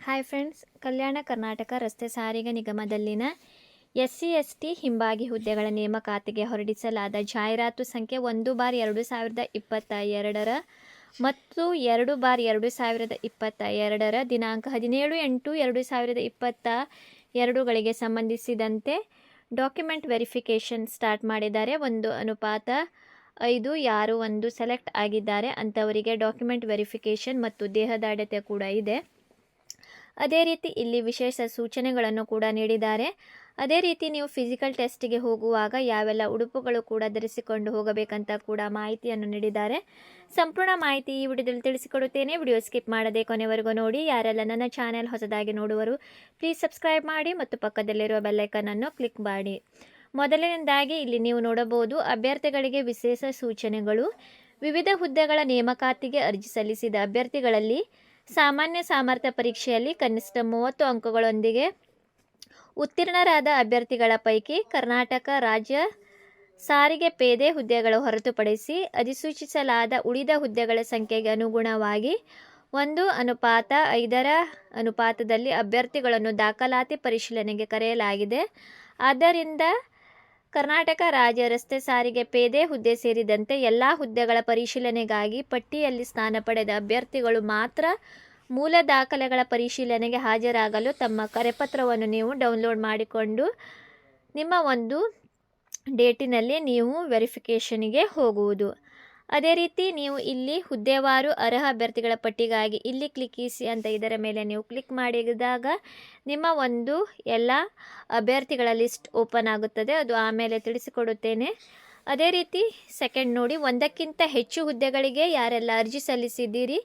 Hi friends ಕಲ್ಯಾಣ ಕರ್ನಾಟಕ ರಸ್ತೆ ಸಾರಿಗೆ ನಿಗಮದಲ್ಲಿನ ಎಸ್ ಸಿ ಎಸ್ ಟಿ ಹಿಂಬಾಗಿ ಹುದ್ದೆಗಳ ನೇಮಕಾತಿಗೆ ಹೊರಡಿಸಲಾದ ಜಾಹೀರಾತು ಸಂಖ್ಯೆ ಒಂದು ಬಾರ್ ಎರಡು ಸಾವಿರದ ಇಪ್ಪತ್ತ ಎರಡರ ಮತ್ತು ಎರಡು ಬಾರ್ ಎರಡು ಸಾವಿರದ ಇಪ್ಪತ್ತ ಎರಡರ ದಿನಾಂಕ ಹದಿನೇಳು ಎಂಟು ಎರಡು ಸಾವಿರದ ಇಪ್ಪತ್ತ ಎರಡುಗಳಿಗೆ ಸಂಬಂಧಿಸಿದಂತೆ ಡಾಕ್ಯುಮೆಂಟ್ ವೆರಿಫಿಕೇಷನ್ ಸ್ಟಾರ್ಟ್ ಮಾಡಿದ್ದಾರೆ ಒಂದು ಅನುಪಾತ ಐದು ಯಾರು ಒಂದು ಸೆಲೆಕ್ಟ್ ಆಗಿದ್ದಾರೆ ಅಂಥವರಿಗೆ ಡಾಕ್ಯುಮೆಂಟ್ ವೆರಿಫಿಕೇಷನ್ ಮತ್ತು ದೇಹದಾಢ್ಯತೆ ಕೂಡ ಇದೆ. ಅದೇ ರೀತಿ ಇಲ್ಲಿ ವಿಶೇಷ ಸೂಚನೆಗಳನ್ನು ಕೂಡ ನೀಡಿದ್ದಾರೆ. ಅದೇ ರೀತಿ ನೀವು ಫಿಸಿಕಲ್ ಟೆಸ್ಟಿಗೆ ಹೋಗುವಾಗ ಯಾವೆಲ್ಲ ಉಡುಪುಗಳು ಕೂಡ ಧರಿಸಿಕೊಂಡು ಹೋಗಬೇಕಂತ ಕೂಡ ಮಾಹಿತಿಯನ್ನು ನೀಡಿದ್ದಾರೆ. ಸಂಪೂರ್ಣ ಮಾಹಿತಿ ಈ ವಿಡಿಯೋದಲ್ಲಿ ತಿಳಿಸಿಕೊಡುತ್ತೇನೆ. ವಿಡಿಯೋ ಸ್ಕಿಪ್ ಮಾಡದೆ ಕೊನೆವರೆಗೂ ನೋಡಿ. ಯಾರೆಲ್ಲ ನನ್ನ ಚಾನೆಲ್ ಹೊಸದಾಗಿ ನೋಡುವರು ಪ್ಲೀಸ್ ಸಬ್ಸ್ಕ್ರೈಬ್ ಮಾಡಿ ಮತ್ತು ಪಕ್ಕದಲ್ಲಿರುವ ಬೆಲ್ಲೈಕನನ್ನು ಕ್ಲಿಕ್ ಮಾಡಿ. ಮೊದಲನೇದಾಗಿ ಇಲ್ಲಿ ನೀವು ನೋಡಬಹುದು ಅಭ್ಯರ್ಥಿಗಳಿಗೆ ವಿಶೇಷ ಸೂಚನೆಗಳು. ವಿವಿಧ ಹುದ್ದೆಗಳ ನೇಮಕಾತಿಗೆ ಅರ್ಜಿ ಸಲ್ಲಿಸಿದ ಅಭ್ಯರ್ಥಿಗಳಲ್ಲಿ ಸಾಮಾನ್ಯ ಸಾಮರ್ಥ್ಯ ಪರೀಕ್ಷೆಯಲ್ಲಿ ಕನಿಷ್ಠ ಮೂವತ್ತು ಅಂಕಗಳೊಂದಿಗೆ ಉತ್ತೀರ್ಣರಾದ ಅಭ್ಯರ್ಥಿಗಳ ಪೈಕಿ ಕರ್ನಾಟಕ ರಾಜ್ಯ ಸಾರಿಗೆ ಪೇದೆ ಹುದ್ದೆಗಳು ಹೊರತುಪಡಿಸಿ ಅಧಿಸೂಚಿಸಲಾದ ಉಳಿದ ಹುದ್ದೆಗಳ ಸಂಖ್ಯೆಗೆ ಅನುಗುಣವಾಗಿ ಒಂದು ಅನುಪಾತ ಐದರ ಅನುಪಾತದಲ್ಲಿ ಅಭ್ಯರ್ಥಿಗಳನ್ನು ದಾಖಲಾತಿ ಪರಿಶೀಲನೆಗೆ ಕರೆಯಲಾಗಿದೆ. ಆದ್ದರಿಂದ ಕರ್ನಾಟಕ ರಾಜ್ಯ ರಸ್ತೆ ಸಾರಿಗೆ ಪೇದೆ ಹುದ್ದೆ ಸೇರಿದಂತೆ ಎಲ್ಲ ಹುದ್ದೆಗಳ ಪರಿಶೀಲನೆಗಾಗಿ ಪಟ್ಟಿಯಲ್ಲಿ ಸ್ಥಾನ ಪಡೆದ ಅಭ್ಯರ್ಥಿಗಳು ಮಾತ್ರ ಮೂಲ ದಾಖಲೆಗಳ ಪರಿಶೀಲನೆಗೆ ಹಾಜರಾಗಲು ತಮ್ಮ ಕರೆಪತ್ರವನ್ನು ನೀವು ಡೌನ್ಲೋಡ್ ಮಾಡಿಕೊಂಡು ನಿಮ್ಮ ಒಂದು ಡೇಟಿನಲ್ಲಿ ನೀವು ವೆರಿಫಿಕೇಷನಿಗೆ ಹೋಗುವುದು. ಅದೇ ರೀತಿ ನೀವು ಇಲ್ಲಿ ಹುದ್ದೆವಾರು ಅರ್ಹ ಅಭ್ಯರ್ಥಿಗಳ ಪಟ್ಟಿಗಾಗಿ ಇಲ್ಲಿ ಕ್ಲಿಕ್ಕಿಸಿ ಅಂತ ಇದರ ಮೇಲೆ ನೀವು ಕ್ಲಿಕ್ ಮಾಡಿದಾಗ ನಿಮ್ಮ ಒಂದು ಎಲ್ಲ ಅಭ್ಯರ್ಥಿಗಳ ಲಿಸ್ಟ್ ಓಪನ್ ಆಗುತ್ತದೆ. ಅದು ಆಮೇಲೆ ತಿಳಿಸಿಕೊಡುತ್ತೇನೆ. ಅದೇ ರೀತಿ ಸೆಕೆಂಡ್ ನೋಡಿ, ಒಂದಕ್ಕಿಂತ ಹೆಚ್ಚು ಹುದ್ದೆಗಳಿಗೆ ಯಾರೆಲ್ಲ ಅರ್ಜಿ ಸಲ್ಲಿಸಿದ್ದೀರಿ?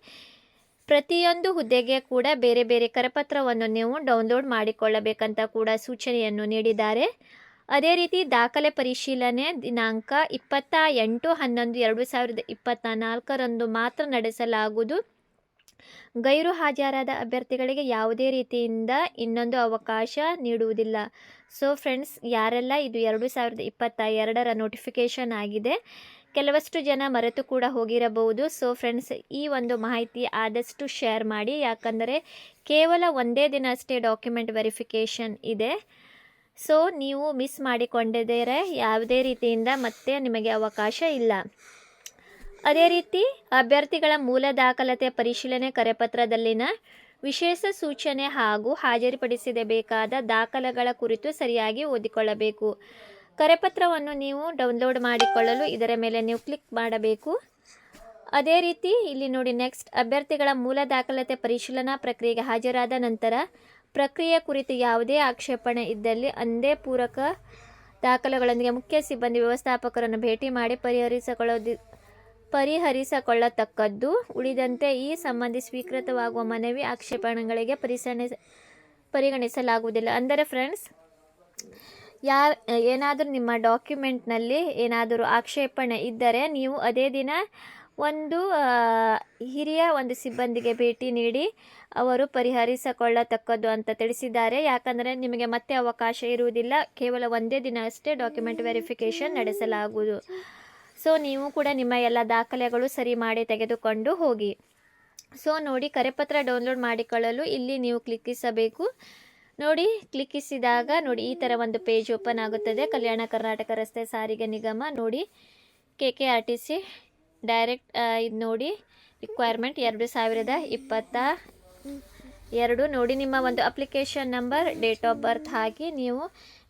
ಪ್ರತಿಯೊಂದು ಹುದ್ದೆಗೆ ಕೂಡ ಬೇರೆ ಬೇರೆ ಕರಪತ್ರವನ್ನು ನೀವು ಡೌನ್ಲೋಡ್ ಮಾಡಿಕೊಳ್ಳಬೇಕಂತ ಕೂಡ ಸೂಚನೆಯನ್ನು ನೀಡಿದ್ದಾರೆ. ಅದೇ ರೀತಿ ದಾಖಲೆ ಪರಿಶೀಲನೆ ದಿನಾಂಕ ಇಪ್ಪತ್ತ ಎಂಟು ಹನ್ನೊಂದು ಎರಡು ಸಾವಿರದ ಇಪ್ಪತ್ತ ನಾಲ್ಕರಂದು ಮಾತ್ರ ನಡೆಸಲಾಗುವುದು. ಗೈರು ಹಾಜರಾದ ಅಭ್ಯರ್ಥಿಗಳಿಗೆ ಯಾವುದೇ ರೀತಿಯಿಂದ ಇನ್ನೊಂದು ಅವಕಾಶ ನೀಡುವುದಿಲ್ಲ. ಸೊ ಫ್ರೆಂಡ್ಸ್ ಯಾರೆಲ್ಲ ಇದು ಎರಡು ಸಾವಿರದ ಇಪ್ಪತ್ತ ಎರಡರ ನೋಟಿಫಿಕೇಷನ್ ಆಗಿದೆ, ಕೆಲವಷ್ಟು ಜನ ಮರೆತು ಕೂಡ ಹೋಗಿರಬಹುದು. ಸೊ ಫ್ರೆಂಡ್ಸ್ ಈ ಒಂದು ಮಾಹಿತಿ ಆದಷ್ಟು ಶೇರ್ ಮಾಡಿ. ಯಾಕಂದರೆ ಕೇವಲ ಒಂದೇ ದಿನ ಅಷ್ಟೇ ಡಾಕ್ಯುಮೆಂಟ್ ವೆರಿಫಿಕೇಷನ್ ಇದೆ. ಸೊ ನೀವು ಮಿಸ್ ಮಾಡಿಕೊಂಡಿದ್ದರೆ ಯಾವುದೇ ರೀತಿಯಿಂದ ಮತ್ತೆ ನಿಮಗೆ ಅವಕಾಶ ಇಲ್ಲ. ಅದೇ ರೀತಿ, ಅಭ್ಯರ್ಥಿಗಳ ಮೂಲ ದಾಖಲತೆ ಪರಿಶೀಲನೆ ಕರೆಪತ್ರದಲ್ಲಿನ ವಿಶೇಷ ಸೂಚನೆ ಹಾಗೂ ಹಾಜರುಪಡಿಸಬೇಕಾದ ದಾಖಲೆಗಳ ಕುರಿತು ಸರಿಯಾಗಿ ಓದಿಕೊಳ್ಳಬೇಕು. ಕರೆಪತ್ರವನ್ನು ನೀವು ಡೌನ್ಲೋಡ್ ಮಾಡಿಕೊಳ್ಳಲು ಇದರ ಮೇಲೆ ನೀವು ಕ್ಲಿಕ್ ಮಾಡಬೇಕು. ಅದೇ ರೀತಿ, ಇಲ್ಲಿ ನೋಡಿ, ನೆಕ್ಸ್ಟ್, ಅಭ್ಯರ್ಥಿಗಳ ಮೂಲ ದಾಖಲತೆ ಪರಿಶೀಲನಾ ಪ್ರಕ್ರಿಯೆಗೆ ಹಾಜರಾದ ನಂತರ ಪ್ರಕ್ರಿಯೆ ಕುರಿತು ಯಾವುದೇ ಆಕ್ಷೇಪಣೆ ಇದ್ದಲ್ಲಿ ಅಂದೇ ಪೂರಕ ದಾಖಲೆಗಳೊಂದಿಗೆ ಮುಖ್ಯ ಸಿಬ್ಬಂದಿ ವ್ಯವಸ್ಥಾಪಕರನ್ನು ಭೇಟಿ ಮಾಡಿ ಪರಿಹರಿಸಿಕೊಳ್ಳೋದಿ, ಪರಿಹರಿಸಿಕೊಳ್ಳತಕ್ಕದ್ದು. ಉಳಿದಂತೆ ಈ ಸಂಬಂಧಿ ಸ್ವೀಕೃತವಾಗುವ ಮನವಿ ಆಕ್ಷೇಪಣೆಗಳಿಗೆ ಪರಿಸಣೆ, ಪರಿಗಣಿಸಲಾಗುವುದಿಲ್ಲ. ಅಂದರೆ ಫ್ರೆಂಡ್ಸ್ ಯಾ, ಏನಾದರೂ ನಿಮ್ಮ ಡಾಕ್ಯುಮೆಂಟ್ನಲ್ಲಿ ಏನಾದರೂ ಆಕ್ಷೇಪಣೆ ಇದ್ದರೆ ನೀವು ಅದೇ ದಿನ ಒಂದು ಹಿರಿಯ ಒಂದು ಸಿಬ್ಬಂದಿಗೆ ಭೇಟಿ ನೀಡಿ ಅವರು ಪರಿಹರಿಸಿಕೊಳ್ಳತಕ್ಕದ್ದು ಅಂತ ತಿಳಿಸಿದ್ದಾರೆ. ಯಾಕಂದರೆ ನಿಮಗೆ ಮತ್ತೆ ಅವಕಾಶ ಇರುವುದಿಲ್ಲ. ಕೇವಲ ಒಂದೇ ದಿನ ಅಷ್ಟೇ ಡಾಕ್ಯುಮೆಂಟ್ ವೆರಿಫಿಕೇಷನ್ ನಡೆಸಲಾಗುವುದು. ಸೊ ನೀವು ಕೂಡ ನಿಮ್ಮ ಎಲ್ಲ ದಾಖಲೆಗಳು ಸರಿ ಮಾಡಿ ತೆಗೆದುಕೊಂಡು ಹೋಗಿ. ಸೊ ನೋಡಿ, ಕರೆಪತ್ರ ಡೌನ್ಲೋಡ್ ಮಾಡಿಕೊಳ್ಳಲು ಇಲ್ಲಿ ನೀವು ಕ್ಲಿಕ್ಕಿಸಬೇಕು. ನೋಡಿ, ಕ್ಲಿಕ್ಕಿಸಿದಾಗ ನೋಡಿ, ಈ ಥರ ಒಂದು ಪೇಜ್ ಓಪನ್ ಆಗುತ್ತದೆ. ಕಲ್ಯಾಣ ಕರ್ನಾಟಕ ರಸ್ತೆ ಸಾರಿಗೆ ನಿಗಮ. ನೋಡಿ, K K R T C direct ಇದು ನೋಡಿ ರಿಕ್ವೈರ್ಮೆಂಟ್ ಎರಡು ಸಾವಿರದ ಇಪ್ಪತ್ತ ಎರಡು. ನೋಡಿ ನಿಮ್ಮ ಒಂದು application number date of birth ಹಾಕಿ ನೀವು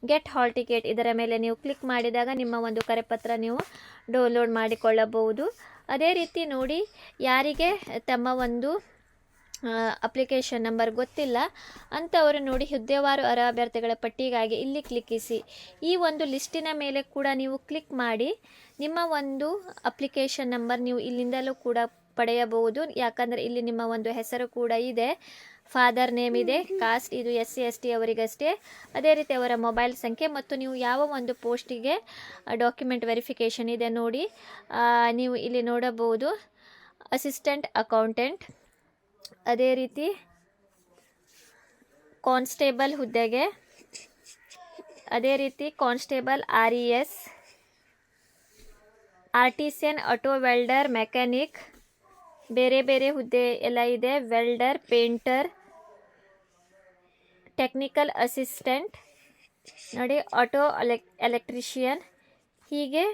ಗೆಟ್ ಹಾಲ್ ಟಿಕೆಟ್ ಇದರ ಮೇಲೆ ನೀವು ಕ್ಲಿಕ್ ಮಾಡಿದಾಗ ನಿಮ್ಮ ಒಂದು ಕರೆಪತ್ರ ನೀವು ಡೌನ್ಲೋಡ್ ಮಾಡಿಕೊಳ್ಳಬಹುದು. ಅದೇ ರೀತಿ ನೋಡಿ, ಯಾರಿಗೆ ತಮ್ಮ ಒಂದು ಅಪ್ಲಿಕೇಶನ್ ನಂಬರ್ ಗೊತ್ತಿಲ್ಲ ಅಂಥವರು ನೋಡಿ ಹುದ್ದೆವಾರು ಅರ್ಹ ಅಭ್ಯರ್ಥಿಗಳ ಪಟ್ಟಿಗಾಗಿ ಇಲ್ಲಿ ಕ್ಲಿಕ್ಕಿಸಿ. ಈ ಒಂದು ಲಿಸ್ಟಿನ ಮೇಲೆ ಕೂಡ ನೀವು ಕ್ಲಿಕ್ ಮಾಡಿ ನಿಮ್ಮ ಒಂದು ಅಪ್ಲಿಕೇಶನ್ ನಂಬರ್ ನೀವು ಇಲ್ಲಿಂದಲೂ ಕೂಡ ಪಡೆಯಬಹುದು. ಯಾಕಂದರೆ ಇಲ್ಲಿ ನಿಮ್ಮ ಒಂದು ಹೆಸರು ಕೂಡ ಇದೆ ಫಾದರ್ ನೇಮ್ ಇದೆ ಕಾಸ್ಟ್ ಇದು ಎಸ್ ಸಿ ಎಸ್ ಟಿ ಅವರಿಗಷ್ಟೇ. ಅದೇ ರೀತಿ ಅವರ ಮೊಬೈಲ್ ಸಂಖ್ಯೆ ಮತ್ತು ನೀವು ಯಾವ ಒಂದು ಪೋಸ್ಟಿಗೆ ಡಾಕ್ಯುಮೆಂಟ್ ವೆರಿಫಿಕೇಷನ್ ಇದೆ ನೋಡಿ ನೀವು ಇಲ್ಲಿ ನೋಡಬಹುದು ಅಸಿಸ್ಟೆಂಟ್ ಅಕೌಂಟೆಂಟ್ ಅದೇ ರೀತಿ ಕಾನ್ಸ್ಟೇಬಲ್ ಹುದ್ದೆಗೆ, ಅದೇ ರೀತಿ constable R E S, artisan auto welder mechanic, ಬೇರೆ ಬೇರೆ ಹುದ್ದೆ ಎಲ್ಲ ಇದೆ. ವೆಲ್ಡರ್, ಪೇಂಟರ್, ಟೆಕ್ನಿಕಲ್ ಅಸಿಸ್ಟೆಂಟ್, ನೋಡಿ, ಆಟೋ ಎಲೆಕ್, ಎಲೆಕ್ಟ್ರಿಷಿಯನ್, ಹೀಗೆ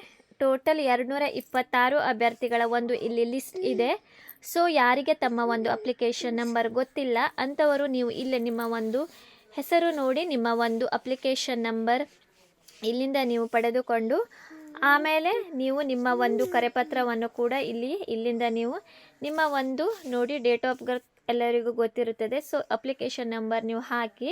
ಟೋಟಲ್ ಎರಡುನೂರ ಇಪ್ಪತ್ತಾರು ಅಭ್ಯರ್ಥಿಗಳ ಒಂದು ಇಲ್ಲಿ ಲಿಸ್ಟ್ ಇದೆ. ಸೊ ಯಾರಿಗೆ ತಮ್ಮ ಒಂದು ಅಪ್ಲಿಕೇಶನ್ ನಂಬರ್ ಗೊತ್ತಿಲ್ಲ, ಅಂಥವರು ನೀವು ಇಲ್ಲೇ ನಿಮ್ಮ ಒಂದು ಹೆಸರು ನೋಡಿ ನಿಮ್ಮ ಒಂದು ಅಪ್ಲಿಕೇಶನ್ ನಂಬರ್ ಇಲ್ಲಿಂದ ನೀವು ಪಡೆದುಕೊಂಡು, ಆಮೇಲೆ ನೀವು ನಿಮ್ಮ ಒಂದು ಕರೆಪತ್ರವನ್ನು ಕೂಡ ಇಲ್ಲಿ, ಇಲ್ಲಿಂದ ನೀವು ನಿಮ್ಮ ಒಂದು ನೋಡಿ ಡೇಟ್ ಆಫ್ ಬರ್ತ್ ಎಲ್ಲರಿಗೂ ಗೊತ್ತಿರುತ್ತದೆ. ಸೊ ಅಪ್ಲಿಕೇಶನ್ ನಂಬರ್ ನೀವು ಹಾಕಿ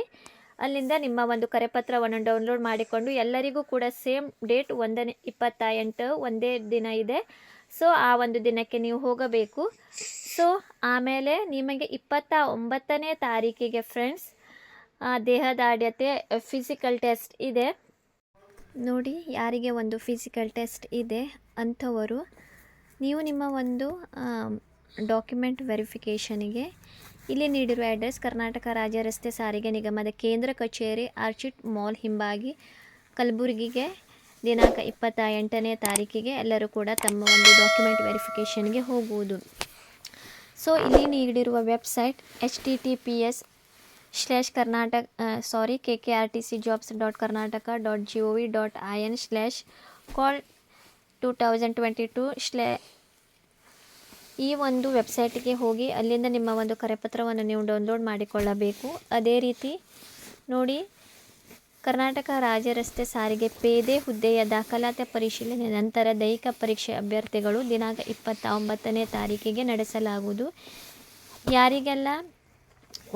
ಅಲ್ಲಿಂದ ನಿಮ್ಮ ಒಂದು ಕರೆಪತ್ರವನ್ನು ಡೌನ್ಲೋಡ್ ಮಾಡಿಕೊಂಡು ಎಲ್ಲರಿಗೂ ಕೂಡ ಸೇಮ್ ಡೇಟ್ ಒಂದನೇ ಇಪ್ಪತ್ತ ಎಂಟು ಒಂದೇ ದಿನ ಇದೆ. ಸೊ ಆ ಒಂದು ದಿನಕ್ಕೆ ನೀವು ಹೋಗಬೇಕು. ಸೊ ಆಮೇಲೆ ನಿಮಗೆ ಇಪ್ಪತ್ತ ಒಂಬತ್ತನೇ ತಾರೀಕಿಗೆ ಫ್ರೆಂಡ್ಸ್ ದೇಹದಾಢ್ಯತೆ ಫಿಸಿಕಲ್ ಟೆಸ್ಟ್ ಇದೆ. ನೋಡಿ, ಯಾರಿಗೆ ಒಂದು ಫಿಸಿಕಲ್ ಟೆಸ್ಟ್ ಇದೆ ಅಂಥವರು, ನೀವು ನಿಮ್ಮ ಒಂದು ಡಾಕ್ಯುಮೆಂಟ್ ವೆರಿಫಿಕೇಷನಿಗೆ ಇಲ್ಲಿ ನೀಡಿರುವ ಅಡ್ರೆಸ್ ಕರ್ನಾಟಕ ರಾಜ್ಯ ರಸ್ತೆ ಸಾರಿಗೆ ನಿಗಮದ ಕೇಂದ್ರ ಕಚೇರಿ ಆರ್ಚಿಟ್ ಮಾಲ್ ಹಿಂಬಾಗಿ ಕಲಬುರಗಿಗೆ ದಿನಾಂಕ ಇಪ್ಪತ್ತ ಎಂಟನೇ ತಾರೀಕಿಗೆ ಎಲ್ಲರೂ ಕೂಡ ತಮ್ಮ ಒಂದು ಡಾಕ್ಯುಮೆಂಟ್ ವೆರಿಫಿಕೇಷನ್ಗೆ ಹೋಗುವುದು. ಸೊ ಇಲ್ಲಿ ನೀಡಿರುವ website H T T P S slash Karnataka sorry K K R T C jobs dot Karnataka dot G O V dot I N slash call two thousand twenty two sla ಈ ಒಂದು ವೆಬ್ಸೈಟ್ಗೆ ಹೋಗಿ ಅಲ್ಲಿಂದ ನಿಮ್ಮ ಒಂದು ಕರೆಪತ್ರವನ್ನು ನೀವು download ಮಾಡಿಕೊಳ್ಳಬೇಕು. ಅದೇ ರೀತಿ ನೋಡಿ, ಕರ್ನಾಟಕ ರಾಜ್ಯ ರಸ್ತೆ ಸಾರಿಗೆ ಪೇದೆ ಹುದ್ದೆಯ ದಾಖಲಾತಿ ಪರಿಶೀಲನೆ ನಂತರ ದೈಹಿಕ ಪರೀಕ್ಷೆ ಅಭ್ಯರ್ಥಿಗಳು ದಿನಾಂಕ ಇಪ್ಪತ್ತ ಒಂಬತ್ತನೇ ತಾರೀಕಿಗೆ ನಡೆಸಲಾಗುವುದು. ಯಾರಿಗೆಲ್ಲ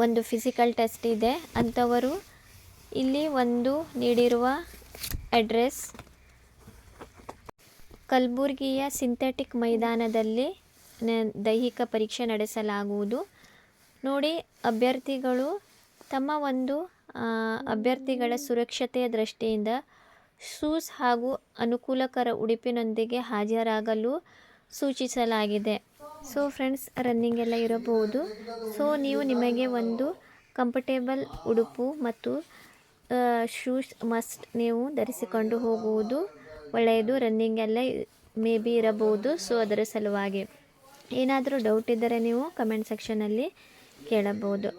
ಒಂದು ಫಿಸಿಕಲ್ ಟೆಸ್ಟ್ ಇದೆ, ಅಂಥವರು ಇಲ್ಲಿ ಒಂದು ನೀಡಿರುವ ಅಡ್ರೆಸ್ ಕಲಬುರಗಿಯ ಸಿಂಥೆಟಿಕ್ ಮೈದಾನದಲ್ಲಿ ದೈಹಿಕ ಪರೀಕ್ಷೆ ನಡೆಸಲಾಗುವುದು. ನೋಡಿ, ಅಭ್ಯರ್ಥಿಗಳು ತಮ್ಮ ಒಂದು ಅಭ್ಯರ್ಥಿಗಳ ಸುರಕ್ಷತೆಯ ದೃಷ್ಟಿಯಿಂದ ಶೂಸ್ ಹಾಗೂ ಅನುಕೂಲಕರ ಉಡುಪಿನೊಂದಿಗೆ ಹಾಜರಾಗಲು ಸೂಚಿಸಲಾಗಿದೆ. ಸೊ ಫ್ರೆಂಡ್ಸ್ ರನ್ನಿಂಗ್ ಎಲ್ಲ ಇರಬಹುದು. ಸೊ ನೀವು ನಿಮಗೆ ಒಂದು ಕಂಫರ್ಟೇಬಲ್ ಉಡುಪು ಮತ್ತು ಶೂಸ್ ಮಸ್ಟ್ ನೀವು ಧರಿಸಿಕೊಂಡು ಹೋಗುವುದು ಒಳ್ಳೆಯದು. ರನ್ನಿಂಗ್ ಎಲ್ಲ ಮೇ ಬಿ ಇರಬಹುದು. ಸೊ ಅದರ ಸಲುವಾಗಿ. ಏನಾದರೂ ಡೌಟ್ ಇದ್ದರೆ ನೀವು ಕಮೆಂಟ್ ಸೆಕ್ಷನಲ್ಲಿ ಕೇಳಬಹುದು.